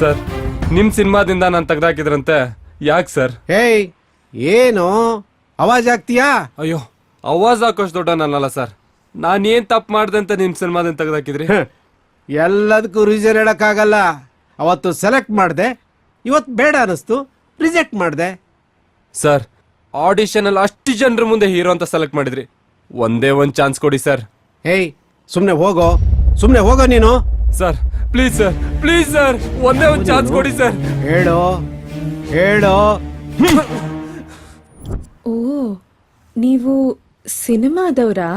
Sir. ನಿಮ್ ಸಿನಿಮಾದಿಂದ ನಾನು ತೆಗ್ದಾಕಿದ್ರಂತೆ. ಯಾಕೆ ಸರ್? ಹೇಯ್ ಏನು? ಅವಾಜ್ ಆಗ್ತೀಯಾ ಅಯ್ಯೋ ಅವಾಜ್ ಹಾಕೋಷ್ಟು ದೊಡ್ಡ ನನ್ನಲ್ಲ ಸರ್. ನಾನೇನ್ ತಪ್ಪು ಮಾಡ್ದೆ ಅಂತ ನಿಮ್ ಸಿನಿಮಾದಿಂದ ತೆಗ್ದಾಕಿದ್ರಿ. ಎಲ್ಲದಕ್ಕೂ ರೀಸನ್ ಹೇಳಕ್ಕಾಗಲ್ಲ. ಅವತ್ತು ಸೆಲೆಕ್ಟ್ ಮಾಡಿದೆ ಇವತ್ತು ಬೇಡ ಅನಿಸ್ತು ರಿಜೆಕ್ಟ್ ಮಾಡಿದೆ. ಸರ್ ಆಡಿಷನಲ್ಲಿ ಅಷ್ಟು ಜನರ ಮುಂದೆ ಹೀರೋ ಅಂತ ಸೆಲೆಕ್ಟ್ ಮಾಡಿದ್ರಿ. ಒಂದೇ ಒಂದು ಚಾನ್ಸ್ ಕೊಡಿ ಸರ್. ಹೇಯ್ ಸುಮ್ಮನೆ ಹೋಗೋ ಸುಮ್ಮನೆ ಹೋಗೋ ನೀನು. Sir please sir please sir ಒಂದೇ ಒಂದು ಚಾನ್ಸ್ ಕೊಡಿ ಸರ್. ಹೇಳೋ ಹೇಳೋ. ಓ ನೀವು ಸಿನಿಮಾದವರಾ?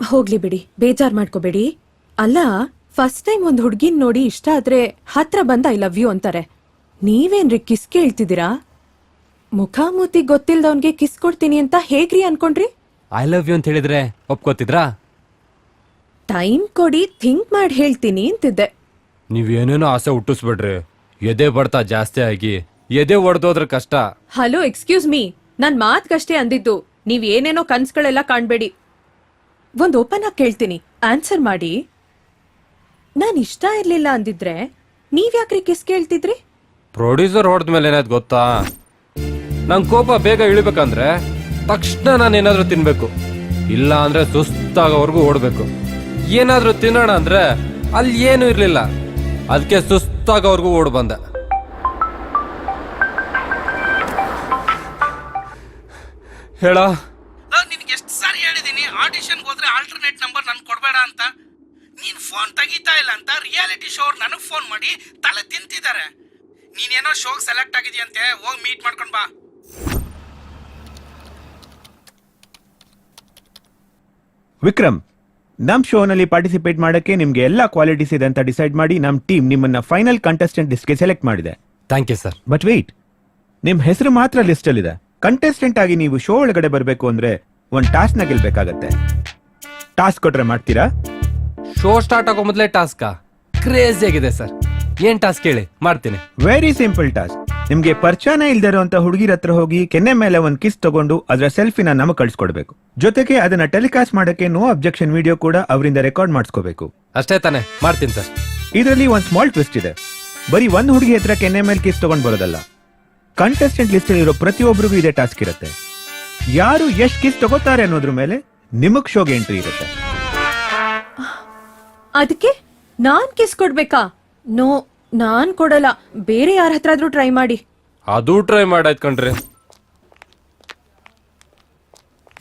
ಹೋಗ್ಲಿ ಬಿಡಿ ಬೇಜಾರ್ ಮಾಡ್ಕೋಬೇಡಿ. ಅಲ್ಲ ಫಸ್ಟ್ ಟೈಮ್ ಒಂದು ಹುಡುಗಿನ ನೋಡಿ ಇಷ್ಟ ಆದ್ರೆ ಹತ್ರ ಬಂದ ಐ ಲವ್ ಯು ಅಂತಾರೆ. ನೀವೇನ್ರಿ ಕಿಸ್ ಕೇಳ್ತಿದ್ದೀರಾ? ಮುಖಾಮೂತಿ ಗೊತ್ತಿಲ್ದವನ್ಗೆ ಕಿಸ್ ಕೊಡ್ತೀನಿ ಅಂತ ಹೇಗ್ರಿ ಅನ್ಕೊಂಡ್ರಿ? ಐ ಲವ್ ಯು ಅಂತ ಹೇಳಿದ್ರೆ ಒಪ್ಕೋತಿದ್ರಾ? ಟೈಮ್ ಕೊಡಿ ಥಿಂಕ್ ಮಾಡಿ ಹೇಳ್ತೀನಿ ಅಂತಿದ್ದೆ. ನೀವೇನೇನೋ ಆಸೆ ಹುಟ್ಟಿಸ್ಬಿಡ್ರಿ ಎದೆ ಬಡ್ತಾ ಜಾಸ್ತಿ ಆಗಿ ಎದೆ ಒಡೆದೋದ್ರ ಕಷ್ಟ. Hello excuse me. ನನ್ ಮಾತ್ಗಷ್ಟೇ ಅಂದಿದ್ದು. ನೀವ್ ಏನೇನೋ ಕನ್ಸ್ಗಳೆಲ್ಲ ಕಾಣ್ಬೇಡಿ. ಒಂದ್ ಓಪನ್ ಆಗಿ ಕೇಳ್ತೀನಿ. ಆನ್ಸರ್ ಮಾಡಿ. ನಾನ್ ಇಷ್ಟ ಇರ್ಲಿಲ್ಲ ಅಂದಿದ್ರೆ ನೀವ್ ಯಾಕ್ರಿ ಕಿಸ್ ಕೇಳ್ತಿದ್ರಿ? ಪ್ರೊಡ್ಯೂಸರ್ ಹೊಡೆದ ಮೇಲೆ ಏನಾಯ್ತು ಗೊತ್ತಾ? ನಂಗೆ ಕೋಪ ಬೇಗ ಇಳಿಬೇಕಂದ್ರೆ ತಕ್ಷಣ ನಾನು ಏನಾದ್ರೂ ತಿನ್ಬೇಕು. ಇಲ್ಲ ಅಂದ್ರೆ ಸುಸ್ತಾಗೋವರೆಗೂ ಓಡ್ಬೇಕು. ಏನಾದ್ರೂ ತಿನ್ನೋಣ ಅಂದ್ರೆ ಅಲ್ಲಿ ಏನೂ ಇರಲಿಲ್ಲ. ಅದಕ್ಕೆ ಸುಸ್ತಾಗೋವರೆಗೂ ಓಡ್ ಬಂದೆ. ಹೇಳ? ನಿನ್ಗೆ ಎಷ್ಟು ಸಾರಿ ಹೇಳಿದೀನಿ ಆಡಿಷನ್ಗೆ ಹೋದ್ರೆ ಆಲ್ಟರ್ನೇಟ್ ನಂಬರ್ ನನ್ ಕೊಡಬೇಡ ಅಂತ. ನೀನ್ ಫೋನ್ ತೆಗಿತಾ ಇಲ್ಲ ಅಂತ ರಿಯಾಲಿಟಿ ಶೋ ಅವ್ರು ನನಗೆ ಫೋನ್ ಮಾಡಿ ತಲೆ ತಿಂತಿದ್ದಾರೆ ನೀನೇನೋ ಶೋಗ್ ಸೆಲೆಕ್ಟ್ ಆಗಿದೆಯಂತೆ ಹೋಗಿ ಮೀಟ್ ಮಾಡ್ಕೊಂಡು ಬಾ. ವಿಕ್ರಮ್ ನಮ್ ಶೋನಲ್ಲಿ ಪಾರ್ಟಿಸಿಪೇಟ್ ಮಾಡಕ್ಕೆ ನಿಮ್ಗೆ ಎಲ್ಲ ಕ್ವಾಲಿಟೀಸ್ ಇದೆ ಅಂತ ಡಿಸೈಡ್ ಮಾಡಿ ನಮ್ ಟೀಮ್ ನಿಮ್ಮನ್ನ ಫೈನಲ್ ಕಂಟೆಸ್ಟೆಂಟ್ ಲಿಸ್ಟ್ಗೆ ಸೆಲೆಕ್ಟ್ ಮಾಡಿದೆ. Thank you sir but wait ನಿಮ್ ಹೆಸರು ಮಾತ್ರ ಲಿಸ್ಟ್ ಅಲ್ಲಿದೆ. ಕಂಟೆಸ್ಟೆಂಟ್ ಆಗಿ ನೀವು ಶೋ ಒಳಗಡೆ ಬರಬೇಕು ಅಂದ್ರೆ ಒಂದ್ ಟಾಸ್ಕ್ನ ಗೆಲ್ಬೇಕಾಗತ್ತೆ. ಟಾಸ್ಕ್ ಕೊಟ್ರೆ ಮಾಡ್ತೀರಾ? ಶೋ ಸ್ಟಾರ್ಟ್ ಆಗೋ ಮೊದಲೇ ಟಾಸ್ಕಾ ಕ್ರೇಜಿ ಆಗಿದೆ ಸರ್ ಏನ್ ಟಾಸ್ಕ್ ಹೇಳಿ? ಮಾಡ್ತೀನಿ. ವೆರಿ ಸಿಂಪಲ್ ಟಾಸ್ಕ್ ನಿಮ್ಗೆ ಪರಿಚಯನೇ ಇಲ್ದೇ ಇರುವಂತ ಹುಡುಗಿರ ಹತ್ರ ಹೋಗಿ ಕೆನ್ನೆ ಮೇಲೆ ಒಂದ್ ಕಿಸ್ ತಗೊಂಡು ಅದರ ಸೆಲ್ಫಿನ ನಮ್ ಕಳ್ಸಿಕೊಡ್ಬೇಕು. ಜೊತೆಗೆ ಅದನ್ನ ಟೆಲಿಕಾಸ್ಟ್ ಮಾಡಕ್ಕೆ ನೋ ಅಬ್ಜೆಕ್ಷನ್ ವಿಡಿಯೋ ಕೂಡ ಅವರಿಂದ ರೆಕಾರ್ಡ್ ಮಾಡಿಸ್ಕೋಬೇಕು. ಅಷ್ಟೇ ತಾನೆ ಮಾಡ್ತೀನಿ ಸರ್. ಇದರಲ್ಲಿ ಒಂದ್ ಸ್ಮಾಲ್ ಟ್ವಿಸ್ಟ್ ಇದೆ. ಬರೀ ಒಂದ್ ಹುಡುಗಿ ಹತ್ರ ಕೆನ್ನೆ ಮೇಲೆ ಕಿಸ್ ತಗೊಂಡ್ ಬರೋದಲ್ಲ. ಕಂಟೆಸ್ಟೆಂಟ್ ಲಿಸ್ಟ್ ಇರೋ ಪ್ರತಿಯೊಬ್ಬರಿಗೂ ಇದೇ ಟಾಸ್ಕ್ ಇರುತ್ತೆ. ಯಾರು ಎಷ್ಟ್ ಕಿಸ್ ತಗೋತಾರೆ ಅನ್ನೋದ್ರ ಮೇಲೆ ನಿಮಗ್ ಶೋಗೆ ಎಂಟ್ರಿ ಇರುತ್ತೆ. ಅದಕ್ಕೆ ನಾನ್ ಕಿಸ್ ಕೊಡ್ಬೇಕಾ? ನೋ ನಾನ್ ಕೊಡಲ್ಲ ಬೇರೆ ಯಾರ ಹತ್ರ ಆದ್ರೂ ಟ್ರೈ ಮಾಡಿ. ಅದು ಟ್ರೈ ಮಾಡಾಯ್ತು ಕಣ್ರಿ.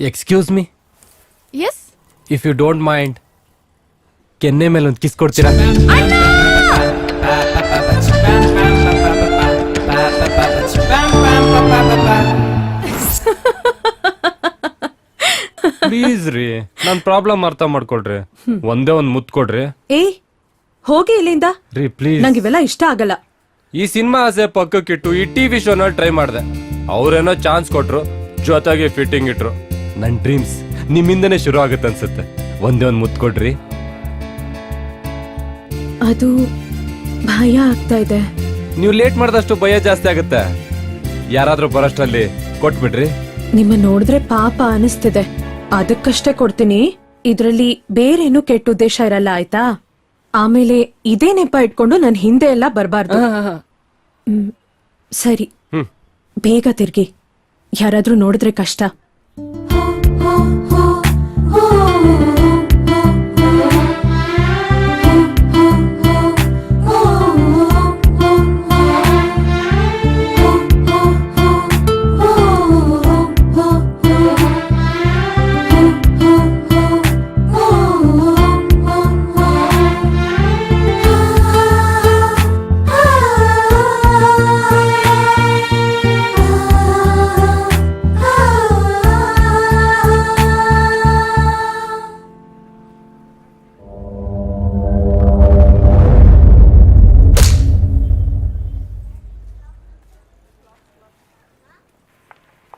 Excuse me yes if you don't mind ಕೆನ್ನೆ ಮೇಲೆ ಒಂದು ಕಿಸ್ ಕೊಡ್ತೀರಾ? ಪ್ಲೀಸ್ ರೀ ನನ್ ಪ್ರಾಬ್ಲಮ್ ಅರ್ಥ ಮಾಡ್ಕೊಳ್ರಿ. ಒಂದೇ ಒಂದ್ ಮುತ್ ಕೊಡ್ರಿ. ಏಯ್ ಹೋಗಿ ಇಲ್ಲಿಂದ. ರೀ ಪ್ಲೀಸ್ ನಂಗೆ ಇವೆಲ್ಲ ಇಷ್ಟ ಆಗಲ್ಲ. ಈ ಸಿನಿಮಾ ಆಸೆ ಪಕ್ಕಕ್ಕಿಟ್ಟು ಈ ಟಿವಿ ಶೋನ ಟ್ರೈ ಮಾಡಿದೆ. ಅವ್ರೇನೋ ಚಾನ್ಸ್ ಕೊಟ್ರು ಜೊತೆಗೆ ಫಿಟ್ಟಿಂಗ್ ಇಟ್ರು. ನನ್ ಡ್ರೀಮ್ಸ್ ನಿಮ್ಮಿಂದನೇ ಶುರು ಆಗುತ್ತೆ ಅನ್ಸುತ್ತೆ. ಒಂದೇ ಒಂದ್ ಮುತ್ಕೊಡ್ರಿ ಅದು ಭಯ ಆಗ್ತಾ ಇದೆ. ನೀವು ಲೇಟ್ ಮಾಡಿದಷ್ಟು ಭಯ ಜಾಸ್ತಿ ಆಗುತ್ತೆ. ಯಾರಾದ್ರೂ ಬರೋಷ್ಟರಲ್ಲಿ ಕೊಟ್ಬಿಡ್ರಿ. ನಿಮ್ಮ ನೋಡಿದ್ರೆ ಪಾಪ ಅನಿಸ್ತಿದೆ. ಅದಕ್ಕಷ್ಟೇ ಕೊಡ್ತೀನಿ. ಇದ್ರಲ್ಲಿ ಬೇರೇನು ಕೆಟ್ಟ ಉದ್ದೇಶ ಇರಲ್ಲ ಆಯ್ತಾ? ಆಮೇಲೆ ಇದೇ ನೆಪ ಇಟ್ಕೊಂಡು ನನ್ ಹಿಂದೆ ಎಲ್ಲ ಬರಬಾರ್ದು. ಸರಿ. ಹ್ಮ್. ಬೇಗ ತಿರ್ಗಿ. ಯಾರಾದ್ರೂ ನೋಡಿದ್ರೆ ಕಷ್ಟ.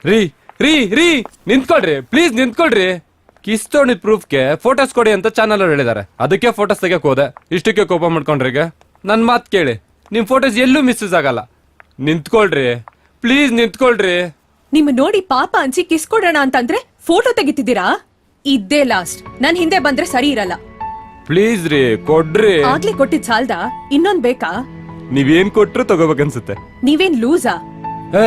ರೀ ರೀ ರೀ ನಿಂತ್ಕೊಳ್ರಿ ಪ್ಲೀಸ್ ನಿಂತ್ಕೊಳ್ರಿ. ಕಿಸ್ ಪ್ರೂಫ್ ಪ್ರೂಫ್ಗೆ ಫೋಟೋಸ್ ಕೊಡಿ ಅಂತ ಚಾನಲ್ ಅವ್ರು ಹೇಳಿದ್ದಾರೆ. ಅದಕ್ಕೆ ಫೋಟೋಸ್ ತೆಗಿಯಕ್ ಹೋದೆ. ಇಷ್ಟಕ್ಕೆ ಕೋಪ ಮಾಡ್ಕೊಂಡ್ರಿ ಈಗ. ನನ್ ಮಾತ್ ಕೇಳಿ. ನಿಮ್ ಫೋಟೋಸ್ ಎಲ್ಲೂ ಮಿಸ್ಯೂಸ್ ಆಗಲ್ಲ. ನಿಂತ್ಕೊಳ್ರಿ ಪ್ಲೀಸ್ ನಿಂತ್ಕೊಳ್ರಿ. ನಿಮ್ಮ ನೋಡಿ ಪಾಪ ಅನ್ಸಿ ಕಿಸ್ ಕೊಡೋಣ ಅಂತಂದ್ರೆ ಫೋಟೋ ತೆಗಿತಿದ್ದೀರಾ? ಇದ್ದೇ ಲಾಸ್ಟ್ ನನ್ ಹಿಂದೆ ಬಂದ್ರೆ ಸರಿ ಇರಲ್ಲ. ಪ್ಲೀಸ್ ರೀ ಕೊಡ್ರಿ. ಆಗ್ಲಿ ಕೊಟ್ಟಿದ್ ಸಾಲ್ದ? ಇನ್ನೊಂದ್ ಬೇಕಾ? ನೀವೇನ್ ಕೊಟ್ರು ತಗೋಬೇಕನ್ಸುತ್ತೆ. ನೀವೇನ್ ಲೂಸಾ ಏ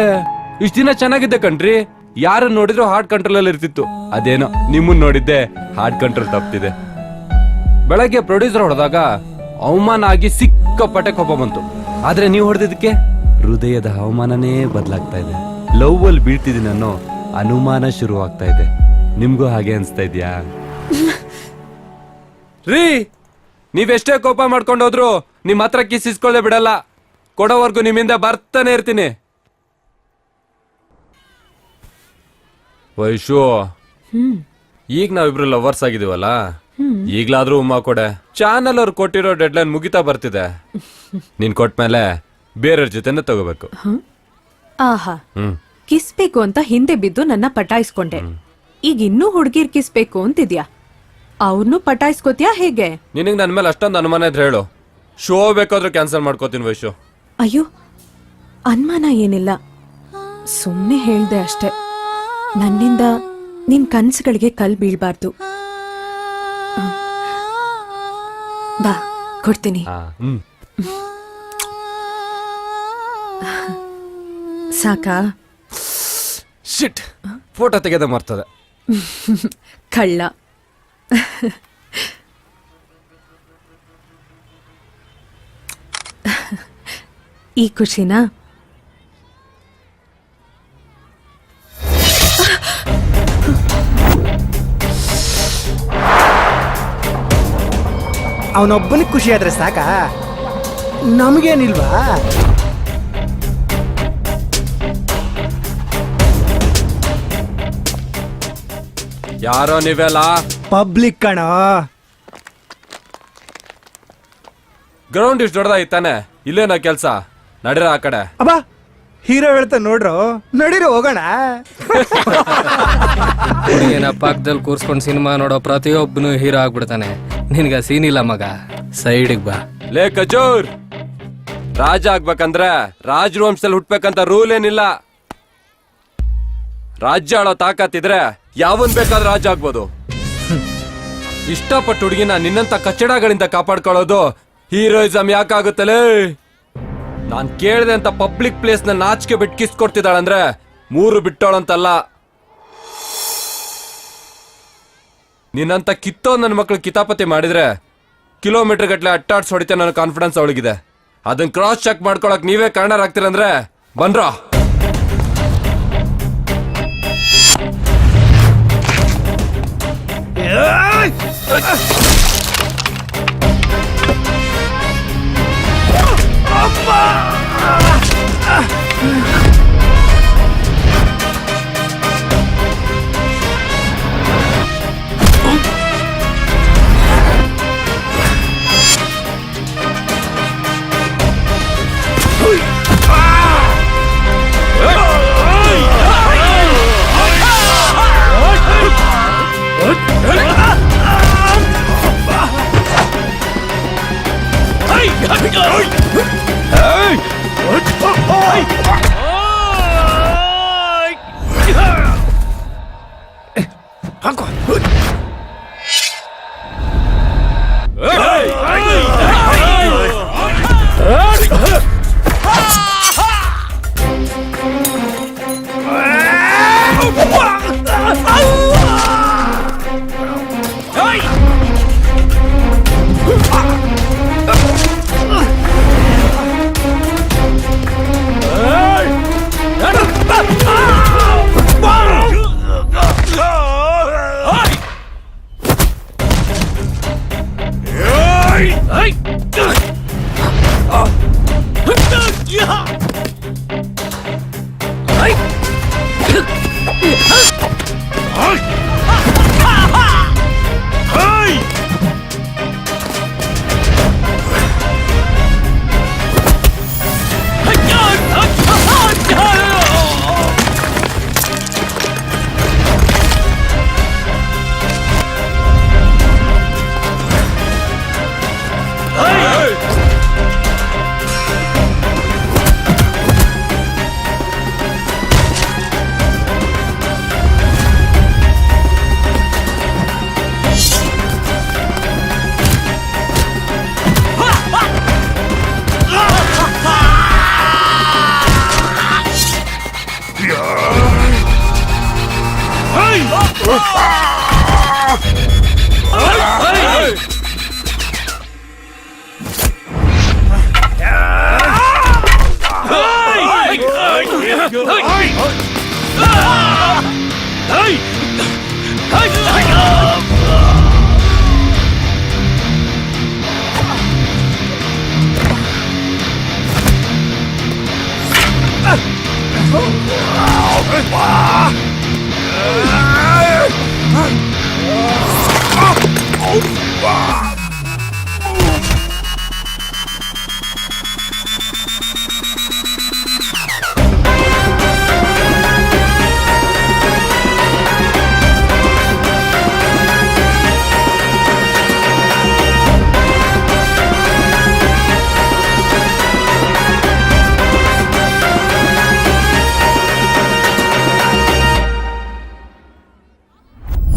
ಇಷ್ಟ ದಿನ ಚೆನ್ನಾಗಿದ್ದೆ ಕಣ್ರಿ. ಯಾರು ನೋಡಿದ್ರು ಹಾರ್ಟ್ ಕಂಟ್ರೋಲ್ ಅಲ್ಲಿ ಇರ್ತಿತ್ತು. ಅದೇನೋ ನಿಮ್ಮನ್ನ ನೋಡಿದ್ದೆ ಹಾರ್ಟ್ ಕಂಟ್ರೋಲ್ ತಪ್ಪಿದೆ ಬೆಳಗ್ಗೆ ಪ್ರೊಡ್ಯೂಸರ್ ಹೊಡೆದಾಗ ಅವಮಾನ ಆಗಿ ಸಿಕ್ಕಾಪಟ್ಟೆ ಕೋಪ ಬಂತು. ಆದ್ರೆ ನೀವು ಹೊಡೆದಿದ್ದಕ್ಕೆ? ಹೃದಯದ ಹವಾಮಾನನೇ ಬದಲಾಗ್ತಾ ಇದೆ. ಲವ್ ಅಲ್ಲಿ ಬೀಳ್ತಿದ್ದೀನಿ ಅನ್ನೋ ಅನುಮಾನ ಶುರು ಆಗ್ತಾ ಇದೆ. ನಿಮ್ಗೂ ಹಾಗೆ ಅನ್ಸ್ತಾ ಇದ್ಯಾ? ರೀ ನೀವೆಷ್ಟೇ ಕೋಪ ಮಾಡ್ಕೊಂಡೋದ್ರು ನಿಮ್ಮ ನಿಮ್ ಹತ್ರ ಕಿಸ್ ಇಸ್ಕೊಳ್ಳೇ ಬಿಡಲ್ಲ. ಕೊಡೋವರೆಗೂ ನಿಮ್ಮಿಂದ ಬರ್ತಾನೆ ಇರ್ತೀನಿ. ವೈಶು. ಈಗ ನಾವಿಬ್ರು ಲವರ್ಸ್ ಆಗಿದೀವಲ್ಲ ಈಗ್ಲಾದ್ರೂ ಉಮ್ಮ ಕೊಡೆ. ಚಾನಲ್ ಅವ್ರು ಕೊಟ್ಟಿರೋ ಡೆಡ್ಲೈನ್ ಮುಗಿತಾ ಬರ್ತಿದೆ. ನೀನ್ ಕೊಟ್ಮೇಲೆ ಬೇರೆಯವ್ರ ಜೊತೆನೆ ತಗೋಬೇಕು. ಆಹಾ. ಹ್ಮ್. ಕಿಸ್ ಬೇಕು ಅಂತ ಹಿಂದೆ ಬಿದ್ದು ನನ್ನ ಪಟಾಯಿಸ್ಕೊಂಡೆ. ಈಗ ಇನ್ನೂ ಹುಡುಗಿರ್ ಕಿಸ್ಬೇಕು ಅಂತಿದ್ಯಾ? ಅವ್ರನ್ನೂ ಪಟಾಯಿಸ್ಕೋತ್ಯಾ ಹೇಗೆ? ನಿನಗ್ ನನ್ ಮೇಲೆ ಅಷ್ಟೊಂದು ಅನುಮಾನ ಇದ್ರೆ ಹೇಳು. ಶೋ ಬೇಕಾದ್ರೂ ಕ್ಯಾನ್ಸಲ್ ಮಾಡ್ಕೋತೀನಿ ವೈಶು. ಅಯ್ಯೋ ಅನುಮಾನ ಏನಿಲ್ಲ. ಸುಮ್ಮನೆ ಹೇಳ್ದೆ ಅಷ್ಟೆ. ನನ್ನಿಂದ ನಿನ್ ಕನ್ಸುಗಳಿಗೆ ಕಲ್ ಬೀಳ್ಬಾರ್ದು. ಬಾ ಕೊಡ್ತೀನಿ. ಸಾಕಾ? ಶಿಟ್ ಫೋಟೋ ತೆಗೆದ ಮರ್ತದೆ. ಕಳ್ಳ. ಈ ಖುಷಿನಾ? ಅವನೊಬ್ಬನಿಗೆ ಖುಷಿ ಆದ್ರೆ ಸಾಕ? ನಮಗೇನಿಲ್ವಾ? ಯಾರೋ ನೀವೆಲ್ಲ? ಪಬ್ಲಿಕ್ ಕಣ. ಗ್ರೌಂಡ್ ಇಷ್ಟು ದೊಡ್ಡದಾಗಿತ್ತಾನೆ. ಇಲ್ಲೇನೋ ಕೆಲಸ. ನಡೀರ ಆ ಕಡೆ. ಅಬ್ಬಾ ಹೀರೋ ಹೇಳ್ತಾ ನೋಡ್ರು ನಡೀರಿ ಹೋಗೋಣ. ಹುಡುಗಿನ ಪಕ್ಕದಲ್ಲಿ ಕೂರ್ಸ್ಕೊಂಡು ಸಿನಿಮಾ ನೋಡೋ ಪ್ರತಿಯೊಬ್ಬನು ಹೀರೋ ಆಗ್ಬಿಡ್ತಾನೆ. ನಿನ್ಗ ಸೀನ್ ಇಲ್ಲ ಮಗ. ಸೈಡಿಗೆ ಬಾ. ಲೇ ಕಚೂರ್ ರಾಜ ಆಗ್ಬೇಕಂದ್ರೆ ರಾಜ ವಂಶದಲ್ಲಿ ಹುಟ್ಬೇಕಂತ ರೂಲ್ ಏನಿಲ್ಲ. ರಾಜ್ಯ ಆಳೋ ತಾಕತ್ತಿದ್ರೆ ಯಾವನ್ ಬೇಕಾದ್ರೂ ರಾಜ ಆಗ್ಬೋದು. ಇಷ್ಟಪಟ್ಟು ಹುಡುಗಿನ ನಿನ್ನಂತ ಕಚ್ಚಡಗಳಿಂದ ಕಾಪಾಡ್ಕೊಳ್ಳೋದು ಹೀರೋಯಿಸಮ್ ಯಾಕಾಗುತ್ತಲೇ? ನಾನು ಕೇಳಿದೆ ಅಂತ ಪಬ್ಲಿಕ್ ಪ್ಲೇಸ್ನ ನಾಚಿಕೆ ಬಿಟ್ಟು ಕಿಸ್ ಕೊಡ್ತಿದ್ದಾಳಂದ್ರೆ ಮೂರು ಬಿಟ್ಟೋಳಂತಲ್ಲ. ನಿನ್ನಂತ ಕಿತ್ತೋ ನನ್ನ ಮಕ್ಕಳು ಕಿತಾಪತಿ ಮಾಡಿದ್ರೆ ಕಿಲೋಮೀಟರ್ ಗಟ್ಟಲೆ ಅಟ್ಟಾಡ್ಸ್ ಹೊಡಿತೆ ನನ್ನ ಕಾನ್ಫಿಡೆನ್ಸ್ ಅವಳಿಗಿದೆ. ಅದನ್ನ ಕ್ರಾಸ್ ಚೆಕ್ ಮಾಡ್ಕೊಳಕ್ ನೀವೇ ಕಾರಣರಾಗ್ತೀರಂದ್ರೆ ಬನ್ರ Yeah! Hey!